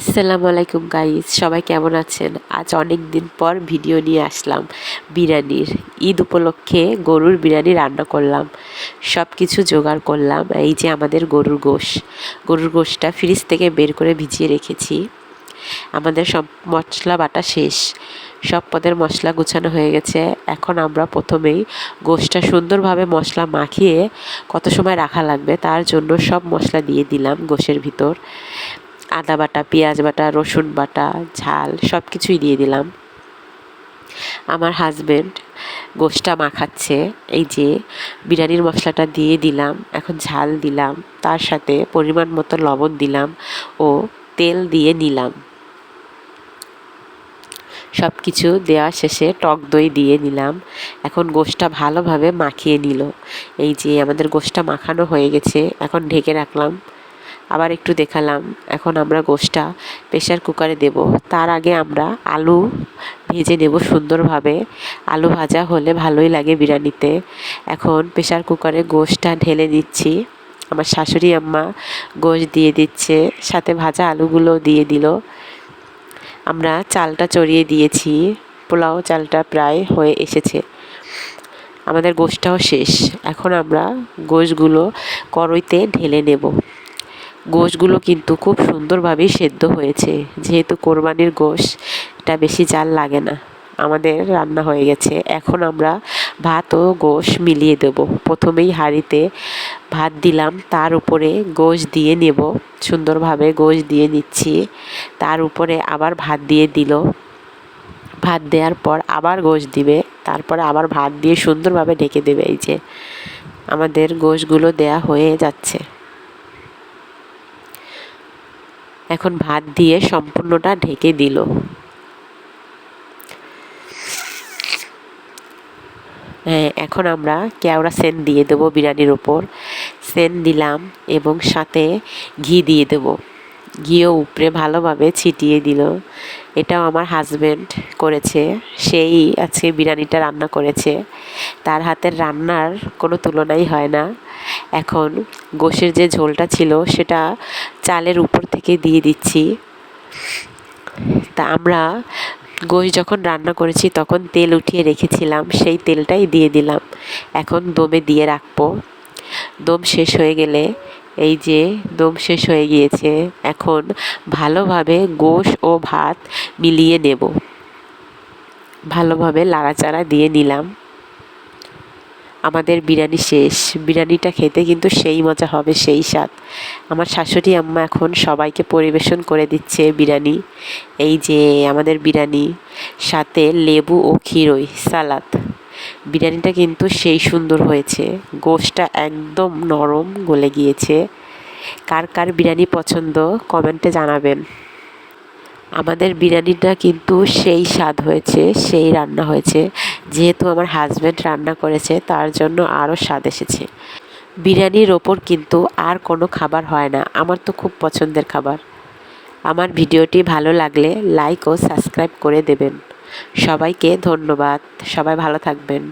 আসসালামু আলাইকুম গাইজ সবাই কেমন আছেন? আজ অনেক দিন পর ভিডিও নিয়ে আসলাম বিরিয়ানির। ঈদ উপলক্ষে গরুর বিরিয়ানি রান্না করলাম সব কিছু জোগাড় করলাম, এই যে আমাদের গরুর গোশ। গরুর গোশটা ফ্রিজ থেকে বের করে ভিজিয়ে রেখেছি। আমাদের সব মশলা বাটা শেষ। সব পদের মশলা গুছানো হয়ে গেছে। এখন আমরা প্রথমেই গোশটা সুন্দরভাবে মশলা মাখিয়ে কত সময় রাখা লাগবে তার জন্য সব মশলা দিয়ে দিলাম গোশের ভিতর। আদা বাটা, পেঁয়াজ বাটা, রসুন বাটা, ঝাল সব কিছুই দিয়ে দিলাম। আমার হাজবেন্ড গোশটা মাখাচ্ছে, এই যে বিরিয়ানির মশলাটা দিয়ে দিলাম, এখন ঝাল দিলাম, তার সাথে পরিমাণ মতো লবণ দিলাম ও তেল দিয়ে নিলাম। সব কিছু দেওয়া শেষে টক দই দিয়ে নিলাম। এখন গোশটা ভালোভাবে মাখিয়ে নিল। এই যে আমাদের গোশটা মাখানো হয়ে গেছে, এখন ঢেকে রাখলাম। আবার একটু দেখালাম। এখন আমরা গোশটা প্রেশার কুকারে দেব। তার আগে আমরা আলু ভেজে নেব সুন্দরভাবে। আলু ভাজা হলে ভালোই লাগে বিরিয়ানিতে। এখন প্রেশার কুকারে গোশটা ঢেলে দিচ্ছি। আমার শাশুড়ি আম্মা গোশ দিয়ে দিচ্ছে, সাথে ভাজা আলুগুলো দিয়ে দিল। আমরা চালটা চড়িয়ে দিয়েছি। পোলাও চালটা প্রায় হয়ে এসেছে। আমাদের গোশটাও শেষ। এখন আমরা গোশগুলো কড়ইতে ঢেলে নেব। গোশগুলো কিন্তু খুব সুন্দরভাবেই সেদ্ধ হয়েছে। যেহেতু কোরবানির গোশ, এটা বেশি জাল লাগে না। আমাদের রান্না হয়ে গেছে। এখন আমরা ভাত ও গোশ মিলিয়ে দেব। প্রথমেই হাঁড়িতে ভাত দিলাম। তার উপরে গোশ দিয়ে নেব। সুন্দরভাবে গোশ দিয়ে নিচ্ছি। তার উপরে আবার ভাত দিয়ে দিল। ভাত দেওয়ার পর আবার গোশ দিবে। তারপরে আবার ভাত দিয়ে সুন্দরভাবে ঢেকে দেবে। এই যে আমাদের গোশগুলো দেয়া হয়ে যাচ্ছে। এখন ভাত দিয়ে সম্পূর্ণটা ঢেকে দিল। এখন আমরা কেওড়া সেন দিয়ে দেবো বিরিয়ানির ওপর। সেন দিলাম এবং সাথে ঘি দিয়ে দেবো। ঘিও উপরে ভালোভাবে ছিটিয়ে দিল। এটাও আমার হাজব্যান্ড করেছে। সেই আজকে বিরিয়ানিটা রান্না করেছে। তার হাতের রান্নার কোনো তুলনাই হয় না। এখন গোশের যে ঝোলটা ছিল, সেটা চালের উপর থেকে দিয়ে দিচ্ছি। তা আমরা গোশ যখন রান্না করেছি, তখন তেল উঠিয়ে রেখেছিলাম, সেই তেলটাই দিয়ে দিলাম। এখন দমে দিয়ে রাখব। দম শেষ হয়ে গেলে এই যে দম শেষ হয়ে গিয়েছে, এখন ভালোভাবে গোশ ও ভাত মিলিয়ে নেব। ভালোভাবে লাড়াচাড়া দিয়ে নিলাম। আমাদের বিরিয়ানি শেষ। বিরিয়ানিটা খেতে কিন্তু সেই মজা হবে, সেই স্বাদ। আমার শাশুড়ি, আম্মা এখন সবাইকে পরিবেশন করে দিচ্ছে বিরিয়ানি। এই যে আমাদের বিরিয়ানি, সাথে লেবু ও ক্ষীরই, সালাদ। বিরিয়ানিটা কিন্তু সেই সুন্দর হয়েছে। গোশটা একদম নরম, গলে গিয়েছে। কার কার বিরিয়ানি পছন্দ কমেন্টে জানাবেন। আমাদের বিরিয়ানিটা কিন্তু সেই স্বাদ হয়েছে, সেই রান্না হয়েছে। যেহেতু আমার হাজব্যান্ড রান্না করেছে, তার জন্য আরও স্বাদ এসেছে। বিরিয়ানির ওপর কিন্তু আর কোনো খাবার হয় না। আমার তো খুব পছন্দের খাবার। আমার ভিডিওটি ভালো লাগলে লাইক ও সাবস্ক্রাইব করে দেবেন। সবাইকে ধন্যবাদ। সবাই ভালো থাকবেন।